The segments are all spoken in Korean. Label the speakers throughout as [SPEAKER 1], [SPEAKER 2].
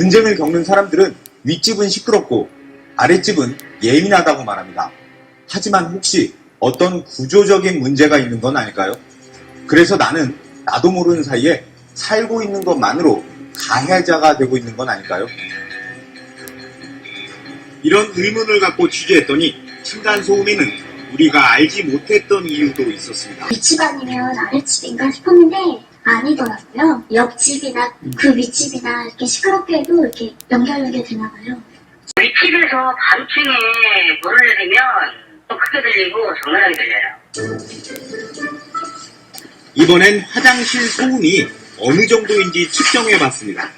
[SPEAKER 1] 분쟁을 겪는 사람들은 윗집은 시끄럽고 아랫집은 예민하다고 말합니다. 하지만 혹시 어떤 구조적인 문제가 있는 건 아닐까요? 그래서 나는 나도 모르는 사이에 살고 있는 것만으로 가해자가 되고 있는 건 아닐까요? 이런 의문을 갖고 취재했더니 층간소음에는 우리가 알지 못했던 이유도 있었습니다.
[SPEAKER 2] 윗집 아니면 아랫집인가 싶었는데 아니더라고요. 옆집이나 그 윗집이나 이렇게 시끄럽게 해도 이렇게 연결연결 되나 봐요.
[SPEAKER 3] 윗집에서 반층에 물을 내리면 또 크게 들리고 장난하게 들려요.
[SPEAKER 1] 이번엔 화장실 소음이 어느 정도인지 측정해 봤습니다.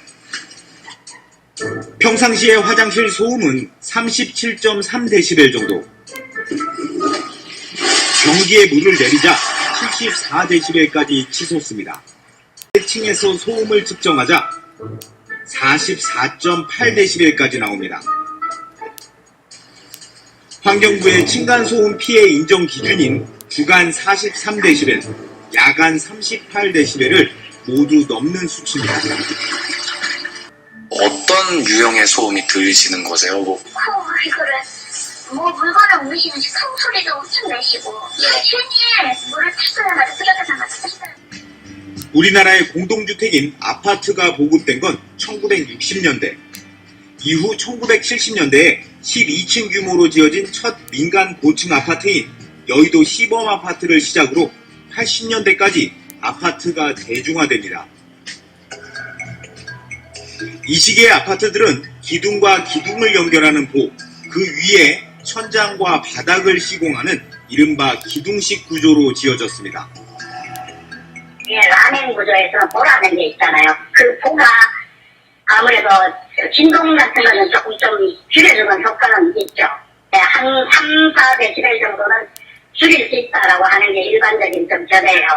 [SPEAKER 1] 평상시의 화장실 소음은 37.3dB 정도. 변기에 물을 내리자 74dB까지 치솟습니다. 1층에서 소음을 측정하자 44.8dB까지 나옵니다. 환경부의 층간소음 피해 인정 기준인 주간 43dB, 야간 38dB를 모두 넘는 수치입니다.
[SPEAKER 4] 어떤 유형의 소음이 들리시는 거세요? 뭐
[SPEAKER 2] 물건을 옮기시는 큰 소리도 엄청 내시고 괜히 물을 탔어야 끓여서 나갔어요.
[SPEAKER 1] 우리나라의 공동주택인 아파트가 보급된 건 1960년대. 이후 1970년대에 12층 규모로 지어진 첫 민간 고층 아파트인 여의도 시범 아파트를 시작으로 80년대까지 아파트가 대중화됩니다. 이 시기의 아파트들은 기둥과 기둥을 연결하는 보, 그 위에 천장과 바닥을 시공하는 이른바 기둥식 구조로 지어졌습니다.
[SPEAKER 3] 이 라멘 구조에서 보라는 게 있잖아요. 그 보가 아무래도 진동 같은 거는 조금 좀 줄여주는 효과는 있죠. 네, 한 3, 4데시벨 정도는 줄일 수 있다라고 하는 게 일반적인 좀 전해요.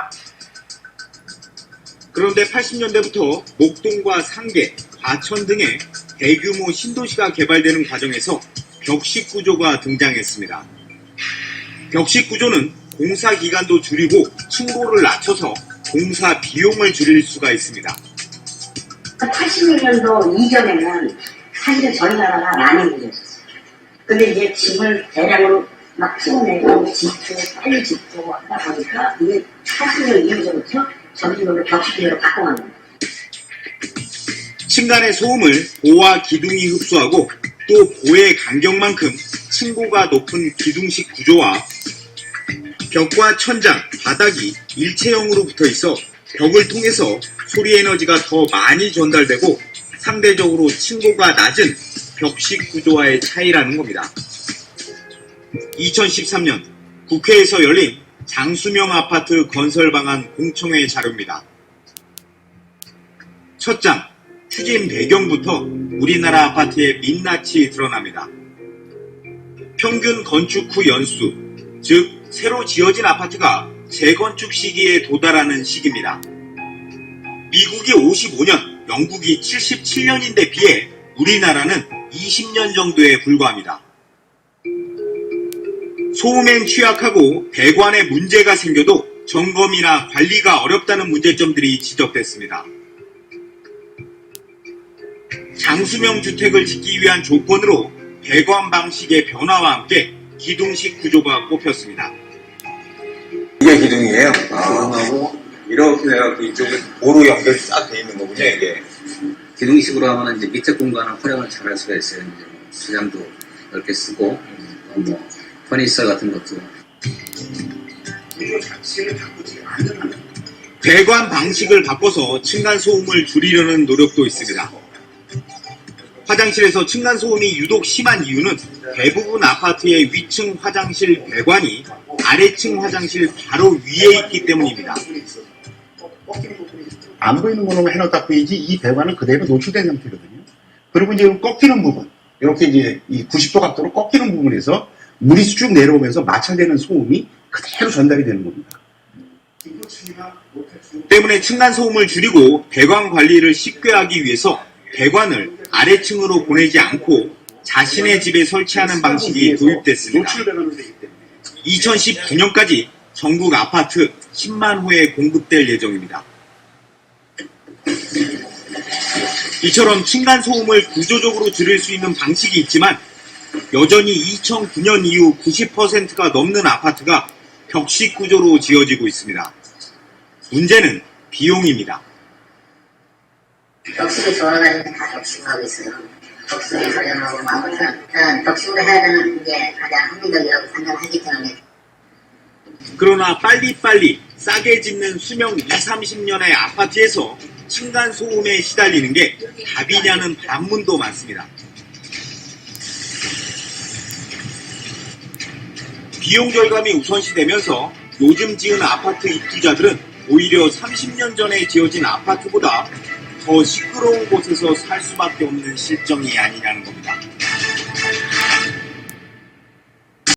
[SPEAKER 1] 그런데 80년대부터 목동과 상계, 과천 등의 대규모 신도시가 개발되는 과정에서 벽식 구조가 등장했습니다. 벽식 구조는 공사 기간도 줄이고 층고를 낮춰서 공사 비용을 줄일 수가 있습니다.
[SPEAKER 5] 86년도 이전에는 사실은 저희 나라가 라멘 구조였었어요. 근데 이제 집을 대량으로 막 키워내고 짓고 빨리 짓고 하다 보니까 이게 80년 이후부터 점진적으로 격식으로 바꿔간 겁니다.
[SPEAKER 1] 층간의 소음을 보와 기둥이 흡수하고 또 보의 간격만큼 층고가 높은 기둥식 구조와 벽과 천장, 바닥이 일체형으로 붙어 있어 벽을 통해서 소리 에너지가 더 많이 전달되고 상대적으로 층고가 낮은 벽식 구조와의 차이라는 겁니다. 2013년 국회에서 열린 장수명 아파트 건설 방안 공청회 자료입니다. 첫 장, 추진 배경부터 우리나라 아파트의 민낯이 드러납니다. 평균 건축 후 연수, 즉 새로 지어진 아파트가 재건축 시기에 도달하는 시기입니다. 미국이 55년, 영국이 77년인데 비해 우리나라는 20년 정도에 불과합니다. 소음엔 취약하고 배관에 문제가 생겨도 점검이나 관리가 어렵다는 문제점들이 지적됐습니다. 장수명 주택을 짓기 위한 조건으로 배관 방식의 변화와 함께 기둥식 구조가 꼽혔습니다.
[SPEAKER 6] 이게 기둥이에요. 기둥하고 이렇게 해갖고 이쪽에 도로 연결이 싹 돼 있는 거군요, 이게.
[SPEAKER 7] 기둥식으로 하면 이제 밑에 공간을 활용을 잘 할 수가 있어요. 이제 뭐 수장도 넓게 쓰고, 어, 뭐, 퍼니처 같은 것도.
[SPEAKER 1] 배관 방식을 바꿔서 층간 소음을 줄이려는 노력도 있습니다. 화장실에서 층간 소음이 유독 심한 이유는 대부분 아파트의 위층 화장실 배관이 아래층 화장실 바로 위에 있기 때문입니다.
[SPEAKER 8] 안 보이는 거는 해놨다 뿐이지 이 배관은 그대로 노출된 상태거든요. 그리고 이제 꺾이는 부분, 이렇게 이제 이 90도 각도로 꺾이는 부분에서 물이 쭉 내려오면서 마찰되는 소음이 그대로 전달이 되는 겁니다.
[SPEAKER 1] 때문에 층간 소음을 줄이고 배관 관리를 쉽게 하기 위해서 배관을 아래층으로 보내지 않고 자신의 집에 설치하는 방식이 도입됐습니다.
[SPEAKER 8] 노출 배관으로 되기 때문에.
[SPEAKER 1] 2019년까지 전국 아파트 10만 호에 공급될 예정입니다. 이처럼 층간 소음을 구조적으로 줄일 수 있는 방식이 있지만 여전히 2009년 이후 90%가 넘는 아파트가 벽식 구조로 지어지고 있습니다. 문제는 비용입니다.
[SPEAKER 9] 덕식이 좋아가지고 다 덕식을 하고 있어요. 덕식이 저렴하고 아무튼 저는 덕식으로 해야 되는 게 가장 합리적이라고 생각하기 때문에
[SPEAKER 1] 그러나 빨리빨리 싸게 짓는 수명 2, 30년의 아파트에서 층간 소음에 시달리는 게 답이냐는 반문도 많습니다. 비용 절감이 우선시되면서 요즘 지은 아파트 입주자들은 오히려 30년 전에 지어진 아파트보다 더 시끄러운 곳에서 살 수밖에 없는 실정이 아니냐는 겁니다.